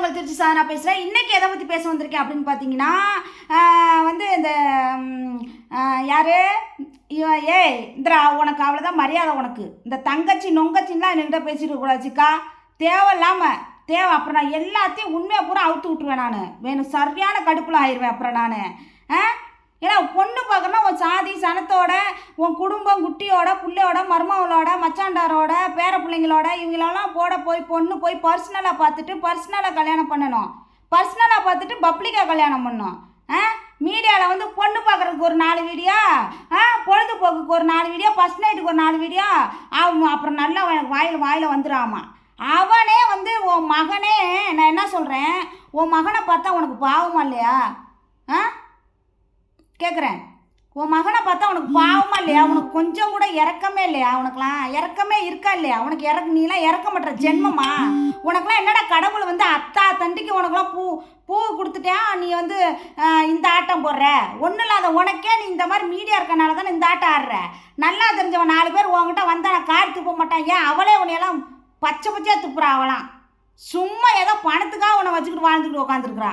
உங்கள் திருச்சி சாதனா பேசுகிறேன் இன்றைக்கி எதை பற்றி பேச வந்திருக்கேன் அப்படின்னு பார்த்தீங்கன்னா வந்து இந்த யார்? ஏ ஏய் இந்திரா உனக்கு அவ்வளோதான் மரியாதை உனக்கு. இந்த தங்கச்சி நொங்கச்சின்லாம் என்கிட்ட பேசிட்டு கூடாதுக்கா தேவையில்லாமல் தேவை அப்புறம் நான் எல்லாத்தையும் உண்மையை பூரா அவுத்து விட்டுருவேன் நான். வேணும் சரியான கடுப்பில் ஆயிடுவேன் அப்புறம் நான். ஆ? ஏன்னா பொண்ணு பார்க்கணும்னா உன் சாதி சனத்தோட உன் குடும்பம் குட்டியோட பிள்ளையோட மருமகளோட மச்சாண்டாரோட பேர பிள்ளைங்களோட இவங்களெல்லாம் போட போய் பொண்ணு போய் பர்சனலாக பார்த்துட்டு பர்சனலாக கல்யாணம் பண்ணணும். பர்சனலாக பார்த்துட்டு பப்ளிக்காக கல்யாணம் பண்ணணும். ஆ? மீடியாவில் வந்து பொண்ணு பார்க்குறதுக்கு ஒரு நாலு வீடியோ. ஆ? பொழுதுபோக்குக்கு ஒரு நாலு வீடியோ. ஃபஸ்ட் நைட்டுக்கு ஒரு நாலு வீடியோ. அவன் அப்புறம் நல்லா வாயில் வாயில் வந்துடாமா அவனே வந்து உன் மகனே நான் என்ன சொல்கிறேன் உன் மகனை பார்த்தா உனக்கு பாவமா இல்லையா? கேட்குறேன் உன் மகனை பார்த்தா அவனுக்கு பாவமா இல்லையா? உனக்கு கொஞ்சம் கூட இறக்கமே இல்லையா? அவனுக்குலாம் இறக்கமே இருக்கா இல்லையா? உனக்கு இறக்க நீலாம் இறக்க மாட்டுற ஜென்மமா? உனக்குலாம் என்னடா கடவுள் வந்து அத்தா தண்டிக்கு உனக்குலாம் பூ பூ கொடுத்துட்டேன். நீ வந்து இந்த ஆட்டம் போடுற. ஒன்றும் இல்லாத உனக்கே நீ இந்த மாதிரி மீடியா இருக்கனால தானே இந்த ஆட்டம் ஆடுற. நல்லா தெரிஞ்சவன் நாலு பேர் உன்கிட்ட வந்தா நான் கார் துப்ப மாட்டான். ஏன் அவளே உன்னையெல்லாம் பச்சை பச்சையாக துப்புறா அவளாம்? சும்மா ஏதோ பணத்துக்காக உன்னை வச்சுக்கிட்டு வாழ்ந்துக்கிட்டு உட்காந்துருக்குறா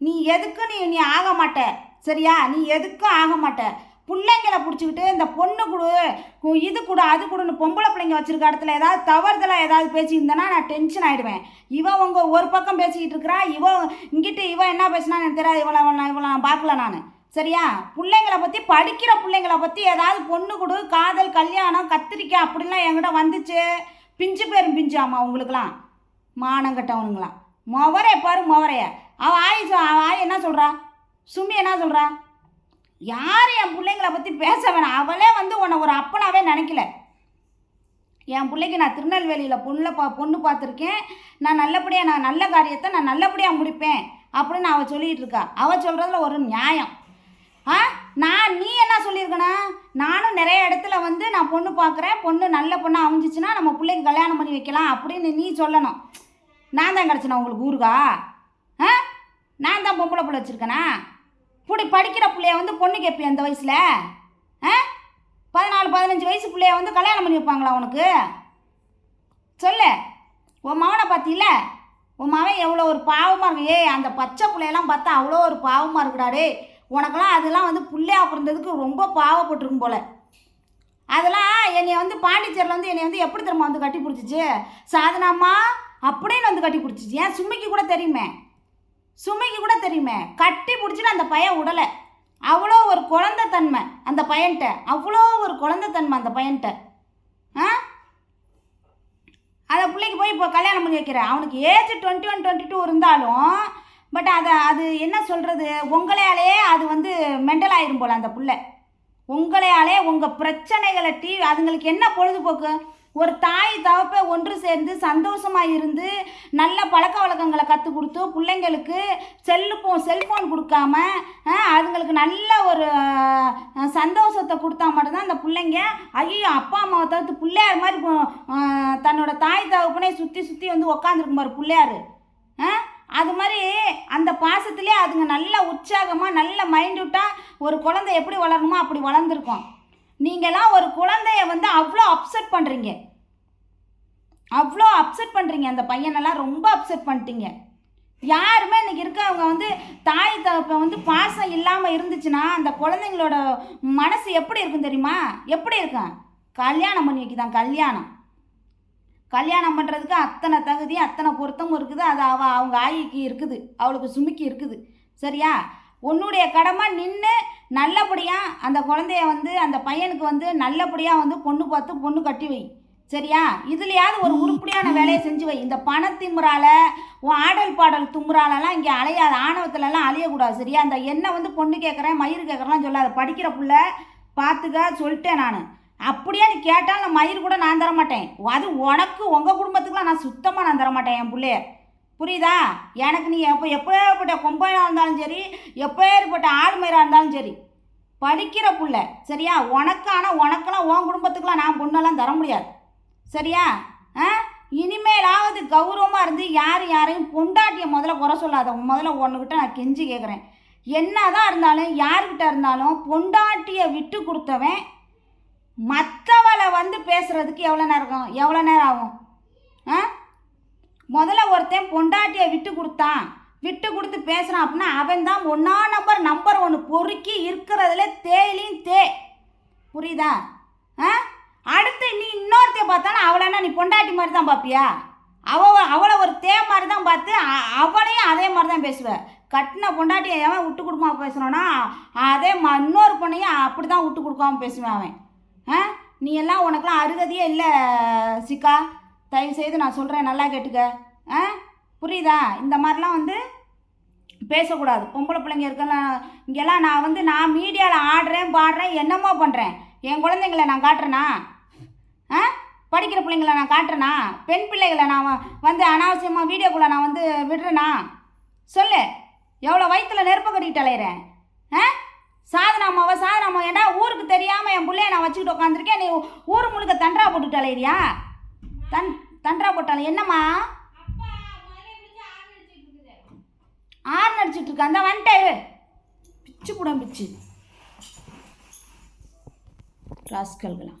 நீ எதுக்கு நீ நீ ஆக மாட்ட? சரியா? நீ எதுக்கும் ஆக மாட்ட. பிள்ளைங்களை பிடிச்சிக்கிட்டு இந்த பொண்ணு கொடு இது கொடு அது கொடுன்னு பொம்பளை பிள்ளைங்க வச்சுருக்க இடத்துல ஏதாவது தவறுதலாக ஏதாவது பேசியிருந்தேன்னா நான் டென்ஷன் ஆகிடுவேன் இவன் உங்கள் ஒரு பக்கம் பேசிக்கிட்டு இருக்கிறா இவன் இங்கிட்டு இவன் என்ன பேசினா எனக்கு தெரியாது இவ்வளோ நான் இவ்வளோ நான் பார்க்கல நான். சரியா? பிள்ளைங்களை பற்றி படிக்கிற பிள்ளைங்களை பற்றி ஏதாவது பொண்ணு கொடு காதல் கல்யாணம் கத்திரிக்காய் அப்படிலாம் என்கிட்ட வந்துச்சு. பிஞ்சு பேரும் பிஞ்சாமா உங்களுக்குலாம் மானம் கட்டவனுங்களாம். மொவரே பாரு மொவரைய. அவள் ஆய் அவள் அவ ஆய் என்ன சொல்கிறா சுமி என்ன சொல்கிறா யார் என் பிள்ளைங்களை பற்றி பேச வேணாம். அவளே வந்து உன்னை ஒரு அப்பனாவே நினைக்கல. என் பிள்ளைக்கு நான் திருநெல்வேலியில் பொண்ணில் பா பொண்ணு பார்த்துருக்கேன். நான் நல்லபடியாக நான் நல்ல காரியத்தை நான் நல்லபடியாக முடிப்பேன் அப்படின்னு அவள் சொல்லிகிட்டு இருக்கா. அவள் சொல்கிறதுல ஒரு நியாயம். ஆ? நான் நீ என்ன சொல்லியிருக்கனா? நானும் நிறைய இடத்துல வந்து நான் பொண்ணு பார்க்குறேன். பொண்ணு நல்ல பொண்ணு அமைஞ்சிச்சுன்னா நம்ம பிள்ளைக்கு கல்யாணம் பண்ணி வைக்கலாம் அப்படின்னு நீ சொல்லணும். நான் தான் கிடச்சினா உங்களுக்கு ஊருகா? ஆ? நான் தான் பொம்பளை பிள்ளை வச்சுருக்கேனா? இப்படி படிக்கிற பிள்ளைய வந்து பொண்ணு கேட்பியா அந்த வயசில்? ஆ? பதினாலு பதினஞ்சு வயசு பிள்ளைய வந்து கல்யாணம் பண்ணி வைப்பாங்களா உனக்கு? சொல்லு. உன் மகனை பார்த்தில? உன் மகன் எவ்வளோ ஒரு பாவமாக இருக்கு. ஏய் அந்த பச்சை பிள்ளையெல்லாம் பார்த்தா அவ்வளோ ஒரு பாவமாக இருக்குடா உனக்கெல்லாம் அதெல்லாம் வந்து பிள்ளையா பிறந்ததுக்கு ரொம்ப பாவப்பட்டிருக்கும் போல. அதெல்லாம் என்னை வந்து பாண்டிச்சேரியில் வந்து என்னை வந்து எப்படி திரும்ப வந்து கட்டி பிடிச்சிச்சு சாதனாம்மா அப்படின்னு வந்து கட்டி பிடிச்சிச்சு ஏன் சும்மிக்கு கூட தெரியுமே? சுமைக்கு கூட தெரியுமே. கட்டி பிடிச்சிட்டு அந்த பையன் விடலை அவ்வளோ ஒரு குழந்தைத்தன்மை அந்த பையன்கிட்ட. அவ்வளோ ஒரு குழந்தைத்தன்மை அந்த பையன்கிட்ட. ஆ? அந்த பிள்ளைக்கு போய் இப்போ கல்யாணம் பண்ணி வைக்கிறேன். அவனுக்கு age twenty one twenty two இருந்தாலும் பட் அதை அது என்ன சொல்கிறது உங்களையாலே அது வந்து மெண்டல் ஆயிரும் போல் அந்த பிள்ளை. உங்களையாலே உங்கள் பிரச்சனைகளை டிவி அதுங்களுக்கு என்ன பொழுதுபோக்கு? ஒரு தாய் தகப்பை ஒன்று சேர்ந்து சந்தோஷமாக இருந்து நல்ல பழக்க வழக்கங்களை கற்றுக் கொடுத்து பிள்ளைங்களுக்கு செல்லுப்போ செல்ஃபோன் கொடுக்காம அதுங்களுக்கு நல்ல ஒரு சந்தோஷத்தை கொடுத்தா மட்டும்தான் அந்த பிள்ளைங்க ஐயோ அப்பா அம்மாவை தவிர்த்து பிள்ளையார் மாதிரி தன்னோட தாய் தகப்பனே சுற்றி சுற்றி வந்து உக்காந்துருக்கும் பாரு பிள்ளையார். அது மாதிரி அந்த பாசத்துலேயே அதுங்க நல்ல உற்சாகமாக நல்ல மைண்ட் விட்டால் ஒரு குழந்தை எப்படி வளரணுமோ அப்படி வளர்ந்துருக்கும். நீங்களாம் ஒரு குழந்தைய வந்து பண்ணுறீங்க அவ்வளோ அப்செட் பண்ணுறீங்க அந்த பையனெல்லாம் ரொம்ப அப்செட் பண்ணிட்டீங்க. யாருமே இன்னைக்கு இருக்கவங்க வந்து தாய் தகப்பன் வந்து பாசம் இல்லாமல் இருந்துச்சுன்னா அந்த குழந்தைங்களோட மனசு எப்படி இருக்கும் தெரியுமா? எப்படி இருக்கும்? கல்யாணம் பண்ணி வைக்கிதான் கல்யாணம். கல்யாணம் பண்ணுறதுக்கு அத்தனை தகுதி அத்தனை பொருத்தமும் இருக்குது. அது அவ அவங்க ஆயிக்கு இருக்குது. அவளுக்கு சுமிக்கு இருக்குது. சரியா? உன்னுடைய கடமை நின்று நல்லபடியாக அந்த குழந்தைய வந்து அந்த பையனுக்கு வந்து நல்லபடியாக வந்து பொண்ணு பார்த்து பொண்ணு கட்டி வை. சரியா? இதுலையாவது ஒரு உருப்படியான வேலையை செஞ்சு வை. இந்த பணத்திமுறால உன் ஆடல் பாடல் தும்புறாலெல்லாம் இங்கே அலையாத ஆணவத்துலலாம் அலையக்கூடாது சரியா? அந்த என்ன வந்து பொண்ணு கேட்குறேன் மயிர் கேட்குறேன்லாம் சொல்லாத. படிக்கிற புள்ள பார்த்துக்க சொல்லிட்டேன் நான். அப்படியே நீ கேட்டால் நான் மயிர் கூட நான் தர மாட்டேன் அது உனக்கு உங்கள் குடும்பத்துக்குலாம் நான் சுத்தமாக நான் தரமாட்டேன் என் பிள்ளைய. புரியுதா? எனக்கு நீ எப்போ எப்பேற்பட்ட கொம்பனாக இருந்தாலும் சரி எப்பேற்பட்ட ஆடு இருந்தாலும் சரி படிக்கிற புள்ள சரியா? உனக்கு ஆனால் உனக்கெல்லாம் உன் குடும்பத்துக்குலாம் நான் பொண்ணெல்லாம் தர முடியாது. சரியா? ஆ? இனிமேலாவது கௌரவமாக இருந்து யார் யாரையும் பொண்டாட்டியை முதல்ல குறை சொல்லாத. முதல்ல ஒன்றுக்கிட்ட நான் கெஞ்சி கேட்குறேன் என்னதான் இருந்தாலும் யாருக்கிட்ட இருந்தாலும் பொண்டாட்டியை விட்டு கொடுத்தவன் மற்றவளை வந்து பேசுகிறதுக்கு எவ்வளோ நேரம் எவ்வளோ நேரம் ஆகும்? ஆ? முதல்ல ஒருத்தன் பொண்டாட்டியை விட்டு கொடுத்தான். விட்டு கொடுத்து பேசுகிறான் அப்படின்னா அவன் தான் ஒன்றா நம்பர் நம்பர் ஒன்று பொறுக்கி இருக்கிறதுல தேயிலையும் தே. புரியுதா? ஆ? அடுத்து நீ இன்னொருத்தைய பார்த்தாலும் அவளை என்ன நீ பொண்டாட்டி மாதிரி தான் பார்ப்பியா? அவ அவளை ஒரு தே மாதிரி தான் பார்த்து அவளையும் அதே மாதிரி தான் பேசுவேன் கட்டின பொண்டாட்டியை எவன் விட்டு கொடுக்காம பேசுகிறான்னா அதே ம இன்னொரு பொண்ணையும் அப்படி தான் விட்டு கொடுக்காம பேசுவேன் அவன். ஆ? நீ எல்லாம் உனக்கெல்லாம் அருகதையே இல்லை சிக்கா. தயவு செய்து நான் சொல்கிறேன் நல்லா கேட்டுக்க. ஆ? புரியுதா? இந்த மாதிரிலாம் வந்து பேசக்கூடாது. பொம்பளை பிள்ளைங்க இருக்கலாம் இங்கெல்லாம் நான் வந்து நான் மீடியாவில் ஆடுறேன் பாடுறேன் என்னமோ பண்ணுறேன் என் குழந்தைங்கள நான் காட்டுறேனா? ஆ? படிக்கிற பிள்ளைங்கள நான் காட்டுறேனா? பெண் பிள்ளைகளை நான் வந்து அனாவசியமாக வீடியோக்குள்ளே நான் வந்து விடுறேனா? சொல்லு. எவ்வளோ வயிற்றுல நெருப்ப கட்டிக்கிட்டு அலையிறேன்? ஆ? சாதனாமாவா சாதனாமா ஏன்னா ஊருக்கு தெரியாமல் என் பிள்ளைய நான் வச்சுக்கிட்டு உட்காந்துருக்கேன்? நீ ஊர் முழுக்க தண்டரா போட்டுட்டு அலையிறியா? தன் தண்டரா போட்டாலே என்னம்மா? ஆறு நடிச்சிட்டு இருக்க. அந்த வந்துட்டே பிச்சு கூட பிச்சு. ராஸ்கல்களா?